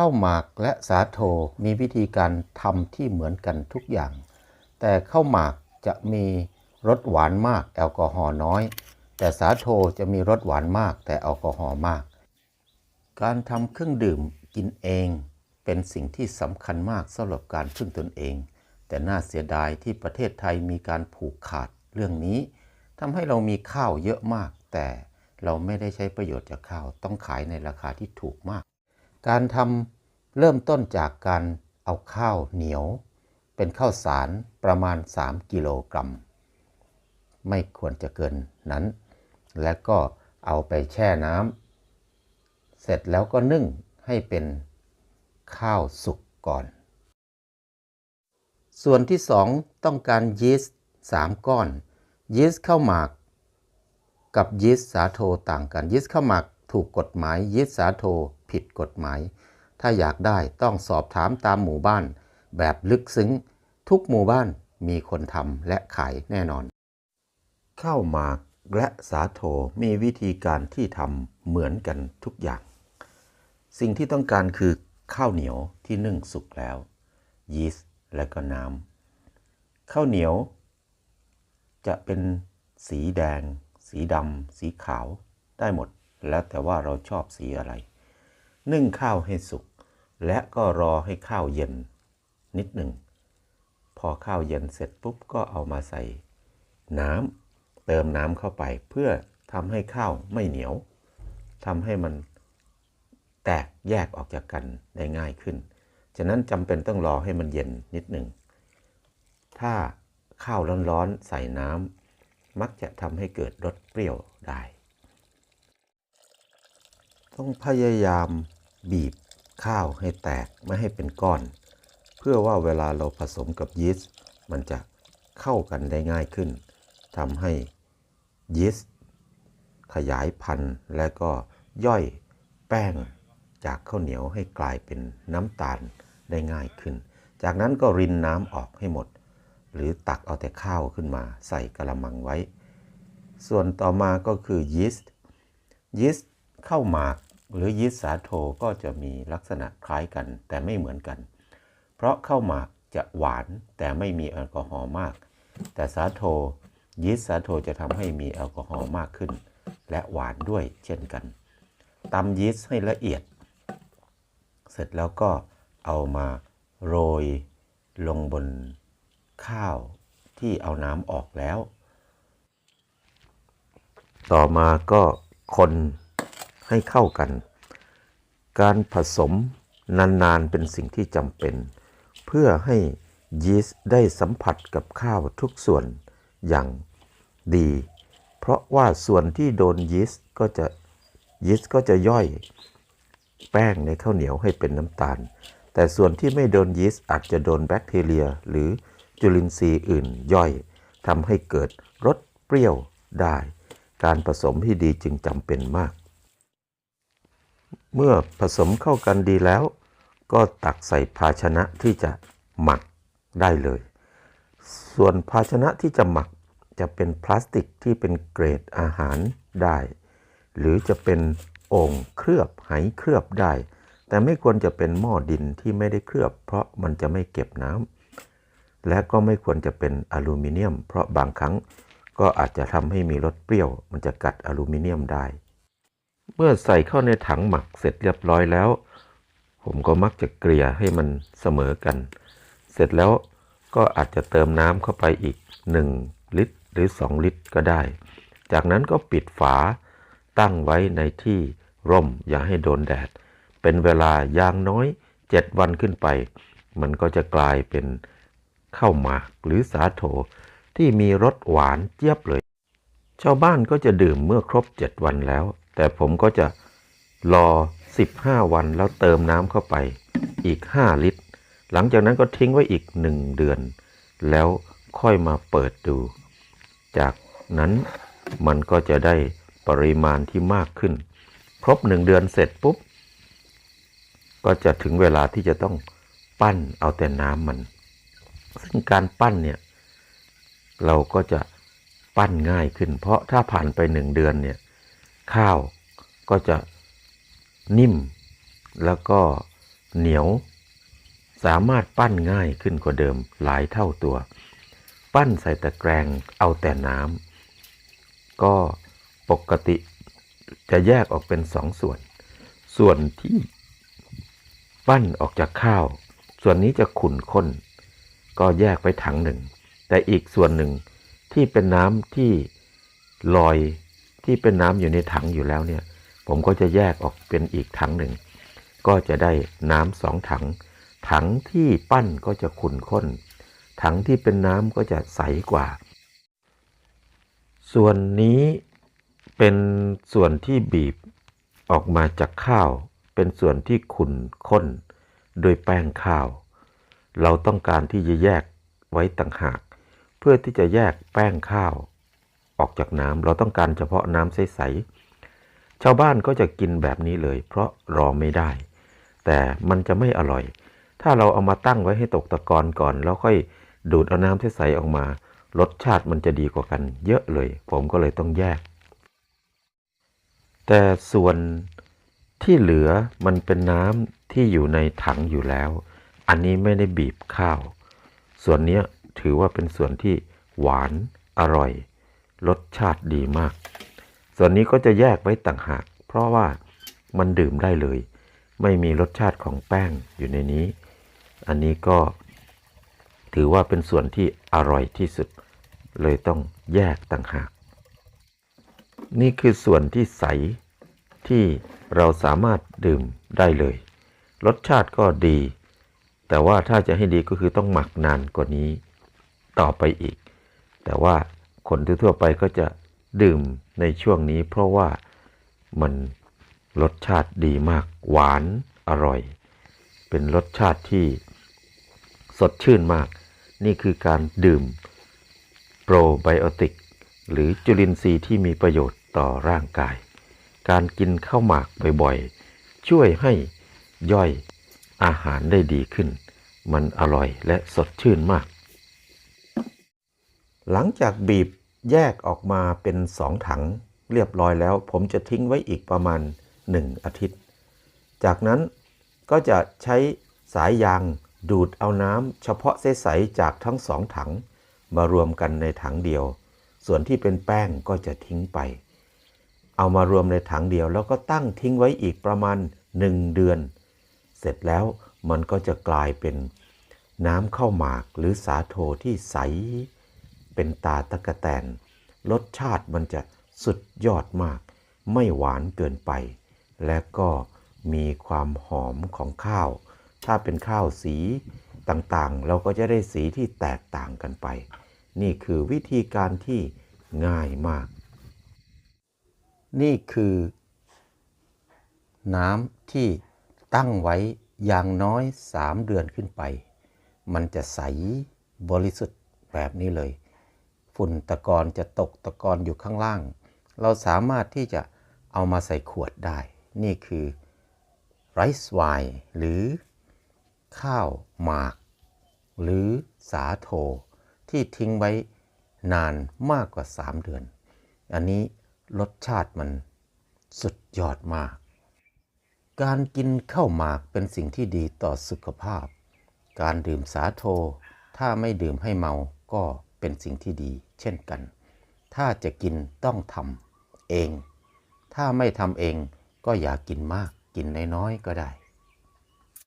ข้าวหมากและสาโทมีวิธีการทำที่เหมือนกันทุกอย่าง แต่ข้าวหมากจะมีรสหวานมากแอลกอฮอล์น้อย แต่สาโทจะมีรสหวานมากแต่แอลกอฮอล์มาก การทำเครื่องดื่มกินเอง เป็นสิ่งที่สำคัญมากสำหรับการพึ่งตนเอง แต่น่าเสียดายที่ประเทศไทยมีการผูกขาดเรื่องนี้ทำให้เรามีข้าวเยอะมาก แต่เราไม่ได้ใช้ประโยชน์จากข้าวต้องขายในราคาที่ถูกมาก การทำเริ่มต้นจากการเอาข้าวเหนียว เป็นข้าวสารประมาณ 3 กิโลกรัม ไม่ควรจะเกินนั้น และก็เอาไปแช่น้ำเสร็จแล้วก็นึ่งให้เป็นข้าวสุกก่อน ส่วนที่ 2 ต้องการยีสต์3ก้อน ยีสต์ข้าวหมาก กับยีสต์สาโทต่างกัน ยีสต์ข้าวหมาก ถูกกฎหมายยีสต์สาโทผิดกฎหมาย ถ้าอยากได้ต้องสอบถามตามหมู่บ้าน แบบลึกซึ้ง ทุกหมู่บ้านมีคนทำและขายแน่นอน ข้าวหมากและสาโทมีวิธีการที่ทำเหมือนกันทุกอย่าง สิ่งที่ต้องการคือข้าวเหนียวที่นึ่งสุกแล้ว ยีสต์และก็น้ำข้าวเหนียว จะเป็นสีแดง สีดำ สีขาวได้หมด แล้วแต่ว่าเราชอบสีอะไร นึ่งข้าวให้สุก และก็รอให้ข้าวเย็น นิดหนึ่ง พอข้าวเย็นเสร็จปุ๊บก็เอามาใส่ น้ำเติมน้ำเข้าไป เพื่อทำให้ข้าวไม่เหนียวทำให้มันแตกแยกออกจากกันได้ง่ายขึ้น ฉะนั้นจำเป็นต้องรอให้มันเย็นนิดหนึ่ง ถ้าข้าวร้อนๆใส่น้ำมักจะทำให้เกิดรสเปรี้ยวได้ ต้องพยายามบีบข้าวให้แตกไม่ให้เป็นก้อน เพื่อว่าเวลาเราผสมกับยีสต์มันจะเข้ากันได้ง่ายขึ้นทำให้ยีสต์ขยายพันธุ์และก็ย่อยแป้งจากข้าวเหนียวให้กลายเป็นน้ำตาลได้ง่ายขึ้น จากนั้นก็รินน้ำออกให้หมด หรือตักเอาแต่ข้าวขึ้นมาใส่กระมังไว้ ส่วนต่อมาก็คือยีสต์ยีสต์ข้าวหมาก หรือยีสต์สาโทก็จะมีลักษณะคล้ายกันแต่ไม่เหมือนกัน เพราะข้าวหมากจะหวานแต่ไม่มีแอลกอฮอล์มาก แต่สาโทยีสต์สาโทจะทำให้มีแอลกอฮอล์มากขึ้น และหวานด้วยเช่นกันตำยีสต์ให้ละเอียด เสร็จแล้วก็เอามาโรยลงบนข้าวที่เอาน้ำออกแล้ว ต่อมาก็คน ให้เข้ากัน การผสมนานๆเป็นสิ่งที่จำเป็น เพื่อให้ยีสต์ได้สัมผัสกับข้าวทุกส่วนอย่างดี เพราะว่าส่วนที่โดนยีสต์ก็จะยีสต์ก็จะย่อยแป้งในข้าวเหนียวให้เป็นน้ำตาล แต่ส่วนที่ไม่โดนยีสต์อาจจะโดนแบคทีเรีย หรือจุลินทรีย์อื่นย่อยทำให้เกิดรสเปรี้ยวได้ การผสมที่ดีจึงจำเป็นมาก เมื่อผสมเข้ากันดีแล้ว ก็ตักใส่ภาชนะที่จะหมักได้เลย ส่วนภาชนะที่จะหมักจะเป็นพลาสติกที่เป็นเกรดอาหารได้ หรือจะเป็นโอ่งเคลือบไหเคลือบได้ แต่ไม่ควรจะเป็นหม้อดินที่ไม่ได้เคลือบ เพราะมันจะไม่เก็บน้ำและก็ไม่ควรจะเป็นอลูมิเนียม เพราะบางครั้งก็อาจจะทำให้มีรสเปรี้ยว มันจะกัดอลูมิเนียมได้ เมื่อใส่เข้าในถังหมักเสร็จเรียบร้อยแล้ว ผมก็มักจะเกลี่ยให้มันเสมอกัน เสร็จแล้วก็อาจจะเติมน้ำเข้าไปอีก 1 ลิตรหรือ 2 ลิตรก็ได้ จากนั้นก็ปิดฝาตั้งไว้ในที่ร่มอย่าให้โดนแดด เป็นเวลาอย่างน้อย 7 วันขึ้นไป มันก็จะกลายเป็นข้าวหมากหรือสาโถที่มีรสหวานเจี๊ยบเลย ชาวบ้านก็จะดื่มเมื่อครบ 7 วันแล้ว แต่ผมก็จะรอ 15 วันแล้วเติมน้ำเข้าไปอีก 5 ลิตร หลังจากนั้นก็ทิ้งไว้อีก 1 เดือน แล้วค่อยมาเปิดดู จากนั้นมันก็จะได้ปริมาณที่มากขึ้น ครบ 1 เดือนเสร็จปุ๊บ ก็จะถึงเวลาที่จะต้องปั้นเอาแต่น้ำมัน ซึ่งการปั้นเนี่ยเราก็จะปั้นง่ายขึ้น เพราะถ้าผ่านไปหนึ่งเดือนเนี่ย ข้าวก็จะนิ่ม แล้วก็เหนียว สามารถปั้นง่ายขึ้นกว่าเดิมหลายเท่าตัว ปั้นใส่ตะแกรงเอาแต่น้ำก็ปกติจะแยกออกเป็นสองส่วน ส่วนที่ปั้นออกจากข้าว ส่วนนี้จะขุ่นข้น ก็แยกไปถังหนึ่ง แต่อีกส่วนหนึ่งที่เป็นน้ำที่ลอย ที่เป็นน้ำอยู่ในถังอยู่แล้วเนี่ย ผมก็จะแยกออกเป็นอีกถังหนึ่ง ก็จะได้น้ำสองถัง ถังที่ปั้นก็จะขุ่นข้น ถังที่เป็นน้ำก็จะใสกว่า ส่วนนี้เป็นส่วนที่บีบออกมาจากข้าว เป็นส่วนที่ขุ่นข้น โดยแป้งข้าว เราต้องการที่จะแยกไว้ต่างหาก เพื่อที่จะแยกแป้งข้าว ออกจากน้ำเราต้องการเฉพาะน้ำใสๆชาวบ้านก็จะกินแบบนี้เลย เพราะรอไม่ได้ แต่มันจะไม่อร่อย ถ้าเราเอามาตั้งไว้ให้ตกตะกอนก่อน แล้วค่อยดูดเอาน้ำใสๆออกมา รสชาติมันจะดีกว่ากัน เยอะเลย ผมก็เลยต้องแยก แต่ส่วนที่เหลือมันเป็นน้ำที่อยู่ในถังอยู่แล้ว อันนี้ไม่ได้บีบข้าว ส่วนนี้ถือว่าเป็นส่วนที่หวานอร่อย รสชาติดีมาก ส่วนนี้ก็จะแยกไว้ต่างหาก เพราะว่ามันดื่มได้เลย ไม่มีรสชาติของแป้งอยู่ในนี้ อันนี้ก็ถือว่าเป็นส่วนที่อร่อยที่สุด เลยต้องแยกต่างหาก นี่คือส่วนที่ใสที่เราสามารถดื่มได้เลย รสชาติก็ดี แต่ว่าถ้าจะให้ดีก็คือต้องหมักนานกว่านี้ต่อไปอีก แต่ว่า คนทั่วไปก็จะดื่มในช่วงนี้ เพราะว่ามันรสชาติดีมาก หวานอร่อย เป็นรสชาติที่สดชื่นมาก นี่คือการดื่มโปรไบโอติก หรือจุลินทรีย์ที่มีประโยชน์ต่อร่างกาย การกินข้าวหมากบ่อยๆ ช่วยให้ย่อยอาหารได้ดีขึ้น มันอร่อยและสดชื่นมาก หลังจากบีบแยกออกมาเป็นสองถังเรียบร้อยแล้ว ผมจะทิ้งไว้อีกประมาณ 1 อาทิตย์ จากนั้นก็จะใช้สายยางดูดเอาน้ำเฉพาะใสๆจากทั้งสองถัง มารวมกันในถังเดียว ส่วนที่เป็นแป้งก็จะทิ้งไป เอามารวมในถังเดียวแล้วก็ตั้งทิ้งไว้อีกประมาณ 1 เดือน เสร็จแล้วมันก็จะกลายเป็นน้ำข้าวหมากหรือสาโทที่ใส เป็นตาตะกะแตน รสชาติมันจะสุดยอดมาก ไม่หวานเกินไป และก็มีความหอมของข้าว ถ้าเป็นข้าวสีต่างๆ เราก็จะได้สีที่แตกต่างกันไป นี่คือวิธีการที่ง่ายมาก นี่คือ น้ำที่ตั้งไว้อย่างน้อย 3 เดือนขึ้นไป มันจะใสบริสุทธิ์แบบนี้เลย ฝุ่นตะกอนจะตกตะกอนอยู่ข้างล่าง เราสามารถที่จะเอามาใส่ขวดได้ นี่คือไรซ์ไวน์หรือข้าวหมาก หรือสาโทที่ทิ้งไว้นานมากกว่า 3 เดือน อันนี้รสชาติมันสุดยอดมาก การกินข้าวหมากเป็นสิ่งที่ดีต่อสุขภาพ การดื่มสาโทถ้าไม่ดื่มให้เมาก็ เป็นสิ่งที่ดี เช่นกัน ถ้าจะกินต้องทำเอง ถ้าไม่ทำเองก็อย่ากินมาก กินน้อยๆก็ได้